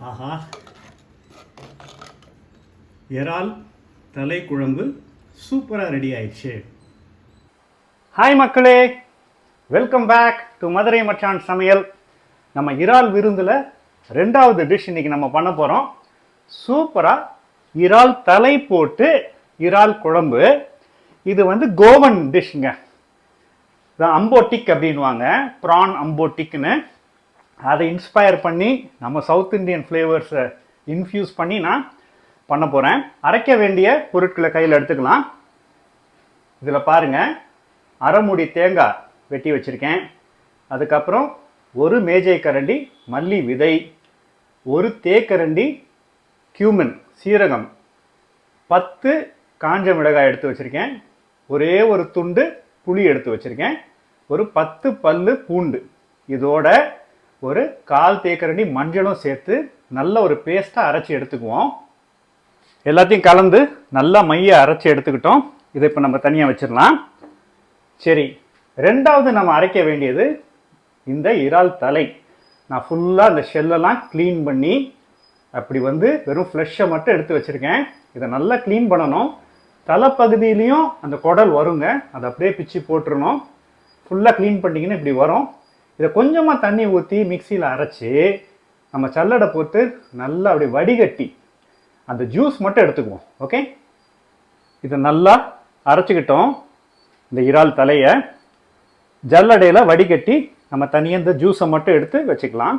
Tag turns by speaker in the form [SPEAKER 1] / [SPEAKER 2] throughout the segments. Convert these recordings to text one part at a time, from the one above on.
[SPEAKER 1] ஆஹா. இறால் தலை குழம்பு சூப்பராக ரெடி ஆயிடுச்சு. ஹாய் மக்களே. வெல்கம் பேக் டு மதுரை மச்சான் சமையல். நம்ம இறால் விருந்தில் ரெண்டாவது டிஷ் இன்னைக்கு நம்ம பண்ண போகிறோம் சூப்பராக இறால் தலை போட்டு இறால் குழம்பு. இது வந்து கோவன் டிஷ்ங்க இதான் அம்போட்டிக் அப்படின்வாங்க ப்ரான் அம்போட்டிக்னு. அதை இன்ஸ்பயர் பண்ணி நம்ம சவுத் இந்தியன் ஃப்ளேவர்ஸை இன்ஃப்யூஸ் பண்ணி நான் பண்ண போகிறேன் அரைக்க வேண்டிய பொருட்களை கையில் எடுத்துக்கலாம். இதில் பாருங்கள் அரைமுடி தேங்காய் வெட்டி வச்சுருக்கேன். அதுக்கப்புறம் ஒரு மேஜை கரண்டி மல்லி விதை ஒரு தேக்கரண்டி கியூமன் சீரகம் பத்து காஞ்ச மிளகாய் எடுத்து வச்சுருக்கேன். ஒரே ஒரு துண்டு புளி எடுத்து வச்சுருக்கேன். ஒரு பத்து பல்லு பூண்டு. இதோட ஒரு கால் தேக்கரணி மஞ்சளும் சேர்த்து நல்ல ஒரு பேஸ்ட்டாக அரைச்சி எடுத்துக்குவோம். எல்லாத்தையும் கலந்து நல்லா மைய அரைச்சி எடுத்துக்கிட்டோம். இதை இப்போ நம்ம தனியாக வச்சிடலாம். சரி ரெண்டாவது நம்ம அரைக்க வேண்டியது இந்த இறால் தலை. நான் ஃபுல்லாக அந்த ஷெல்லெல்லாம் க்ளீன் பண்ணி அப்படி வந்து வெறும் ஃப்ளெஷ்ஷை மட்டும் எடுத்து வச்சுருக்கேன். இதை நல்லா க்ளீன் பண்ணணும். தலைப்பகுதியிலையும் அந்த குடல் வருங்க. அதை அப்படியே பிச்சு போட்டுருணும் ஃபுல்லாக க்ளீன் பண்ணிங்கன்னா இப்படி வரும். இதை கொஞ்சமாக தண்ணி ஊற்றி மிக்சியில் அரைச்சி நம்ம சல்லடை போட்டு நல்லா அப்படி வடிகட்டி அந்த ஜூஸ் மட்டும் எடுத்துக்குவோம். ஓகே இதை நல்லா அரைச்சிக்கிட்டோம். இந்த இறால் தலையை ஜல்லடையில் வடிகட்டி நம்ம தனியாக இந்த ஜூஸை மட்டும் எடுத்து வச்சுக்கலாம்.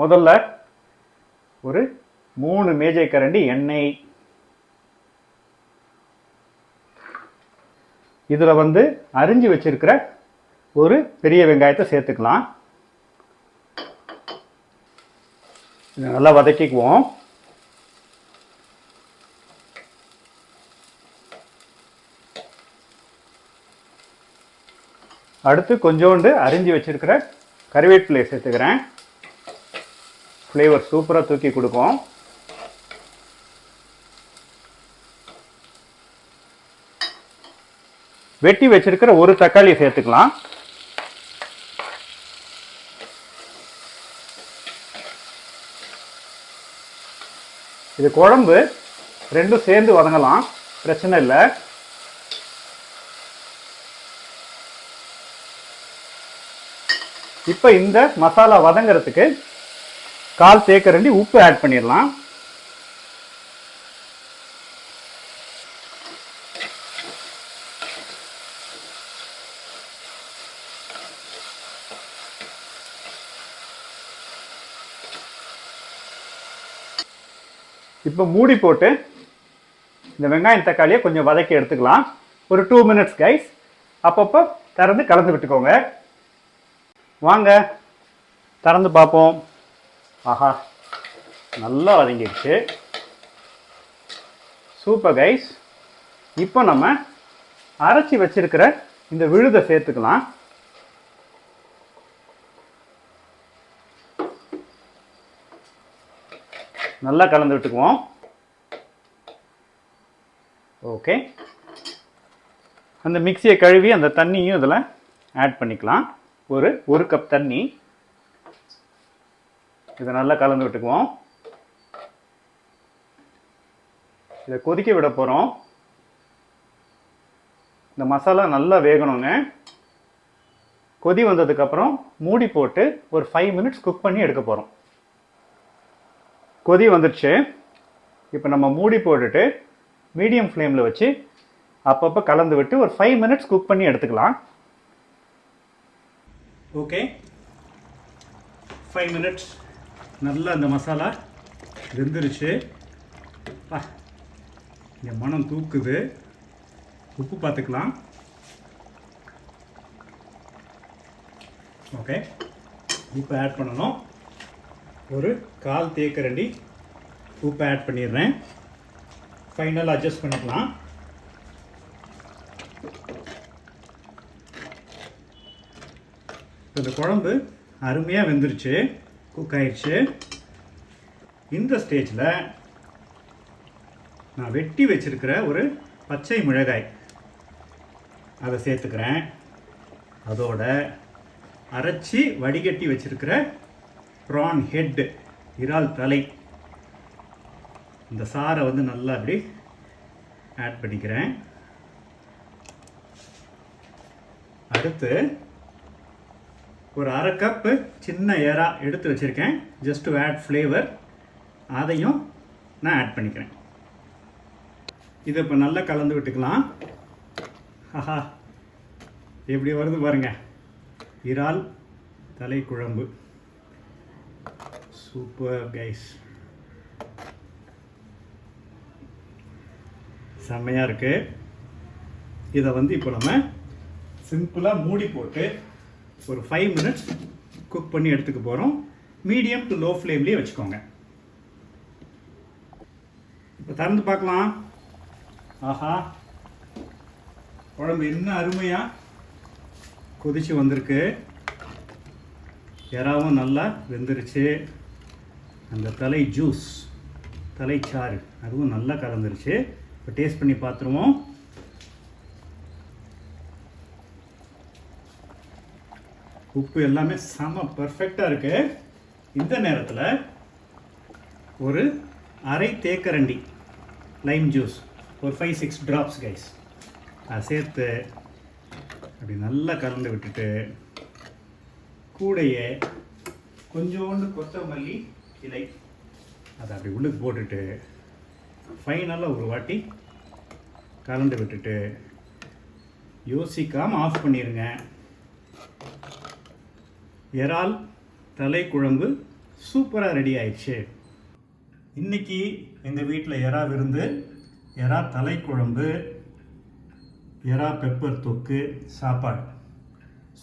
[SPEAKER 1] முதல்ல ஒரு மூணு மேஜை கரண்டி எண்ணெய். இதில் வந்து அரிஞ்சு வச்சிருக்கிற ஒரு பெரிய வெங்காயத்தை சேர்த்துக்கலாம். இதை நல்லா வதக்கிக்குவோம். அடுத்து கொஞ்சோண்டு அரிஞ்சு வச்சிருக்கிற கறிவேப்பிலையை சேர்த்துக்கிறேன். ஃப்ளேவர் சூப்பராக தூக்கி கொடுக்கும் வெட்டி வச்சிருக்கிற ஒரு தக்காளியை சேர்த்துக்கலாம். இது குழம்பு ரெண்டும் சேர்ந்து வதங்கலாம். பிரச்சனை இல்லை. இப்போ இந்த மசாலா வதங்கிறதுக்கு கால் தேக்கரண்டி உப்பு ஆட் பண்ணிடலாம். இப்போ மூடி போட்டு இந்த வெங்காயம் தக்காளியை கொஞ்சம் வதக்கி எடுத்துக்கலாம். ஒரு டூ மினிட்ஸ் கைஸ் அப்பப்போ திறந்து கலந்து விட்டுக்கோங்க. வாங்க திறந்து பார்ப்போம். ஆஹா நல்லா வதங்கிடுச்சு. சூப்பர் கைஸ் இப்போ நம்ம அரைச்சி வச்சிருக்கிற இந்த விழுதை சேர்த்துக்கலாம். நல்லா கலந்து விட்டுக்குவோம். ஓகே அந்த மிக்சியை கழுவி அந்த தண்ணியும் இதில் ஆட் பண்ணிக்கலாம். ஒரு ஒரு கப் தண்ணி. இதை நல்லா கலந்து விட்டுக்குவோம். இதை கொதிக்க விட போகிறோம் இந்த மசாலா நல்லா வேகணுங்க. கொதி வந்ததுக்கப்புறம் மூடி போட்டு ஒரு ஃபைவ் மினிட்ஸ் குக் பண்ணி எடுக்க போகிறோம் கொதி வந்துடுச்சு இப்போ நம்ம மூடி போட்டுட்டு மீடியம் ஃப்ளேமில் வச்சு அப்பப்போ கலந்து விட்டு ஒரு ஃபைவ் மினிட்ஸ் குக் பண்ணி எடுத்துக்கலாம். ஓகே ஃபைவ் மினிட்ஸ் நல்லா அந்த மசாலா வெந்துருச்சு. பா மனம் தூக்குது. உப்பு பார்த்துக்கலாம் ஓகே இப்போ ஆட் பண்ணணும். ஒரு கால் தேக்கரண்டி உப்பு ஆட் பண்ணிடுறேன். ஃபைனல் அட்ஜஸ்ட் பண்ணிக்கலாம். இந்த குழம்பு அருமையாக வெந்துருச்சு குக் ஆயிடுச்சு. இந்த ஸ்டேஜில் நான் வெட்டி வச்சிருக்கிற ஒரு பச்சை மிளகாய். அதை சேர்த்துக்கிறேன். அதோட அரைச்சி வடிகட்டி வச்சுருக்கிற ப்ரான் ஹெட் இறால் தலை. இந்த சாரை வந்து நல்லா அப்படி ஆட் பண்ணிக்கிறேன். அடுத்து ஒரு அரை கப்பு சின்ன எறா எடுத்து வச்சுருக்கேன். ஜஸ்ட் டு ஆட் ஃப்ளேவர் அதையும் நான் ஆட் பண்ணிக்கிறேன். இதை இப்போ நல்லா கலந்து விட்டுக்கலாம். ஆஹா எப்படி வருது பாருங்கள் இறால் தலை குழம்பு. சூப்பர் கைஸ் செம்மையாக இருக்குது இதை வந்து இப்போ நம்ம சிம்பிளாக மூடி போட்டு ஒரு ஃபைவ் மினிட்ஸ் குக் பண்ணி எடுத்துக்க போகிறோம் மீடியம் டு லோ ஃப்ளேம்லேயே வச்சுக்கோங்க. இப்போ திறந்து பார்க்கலாம். ஆஹா. குழம்பு என்ன அருமையாக கொதிச்சு வந்திருக்கு. இறாவும் நல்லா வெந்துருச்சு. அந்த தலை ஜூஸ் தலைச்சாறு அதுவும் நல்லா கலந்துருச்சு. இப்போ டேஸ்ட் பண்ணி பார்த்துருவோம். உப்பு எல்லாமே செம பர்ஃபெக்டாக இருக்குது இந்த நேரத்தில் ஒரு அரை தேக்கரண்டி லைம் ஜூஸ் ஒரு ஃபைவ் சிக்ஸ் ட்ராப்ஸ் கைஸ் அதை சேர்த்து அப்படி நல்லா கலந்து விட்டுட்டு கூடையே கொஞ்சோண்டு கொத்தமல்லி கிளை அதை அப்படி உள்ளுக்கு போட்டுட்டு ஃபைனலாக ஒரு வாட்டி கலண்டு விட்டுட்டு யோசிக்காமல் ஆஃப் பண்ணிடுங்க இறால் தலை குழம்பு சூப்பராக ரெடி ஆயிடுச்சு. இன்றைக்கி எங்கள் வீட்டில் எறா விருந்து எறா தலை குழம்பு எறா பெப்பர் தொக்கு சாப்பாடு.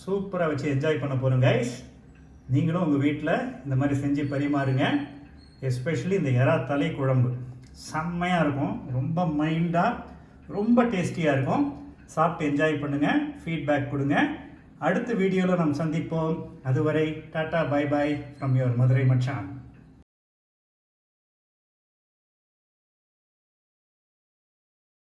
[SPEAKER 1] சூப்பராக வச்சு என்ஜாய் பண்ண போகிறோம் கைஸ் நீங்களும் உங்கள் வீட்டில் இந்த மாதிரி செஞ்சு பரிமாறுங்க. எஸ்பெஷலி இந்த எறா தலை குழம்பு. செம்மையாக இருக்கும். ரொம்ப மைல்டாக ரொம்ப டேஸ்டியாக இருக்கும். சாப்பிட்டு என்ஜாய் பண்ணுங்கள் ஃபீட்பேக் கொடுங்க. அடுத்த வீடியோவில் நாம் சந்திப்போம். அதுவரை tata bye bye from your Madurai மச்சான்.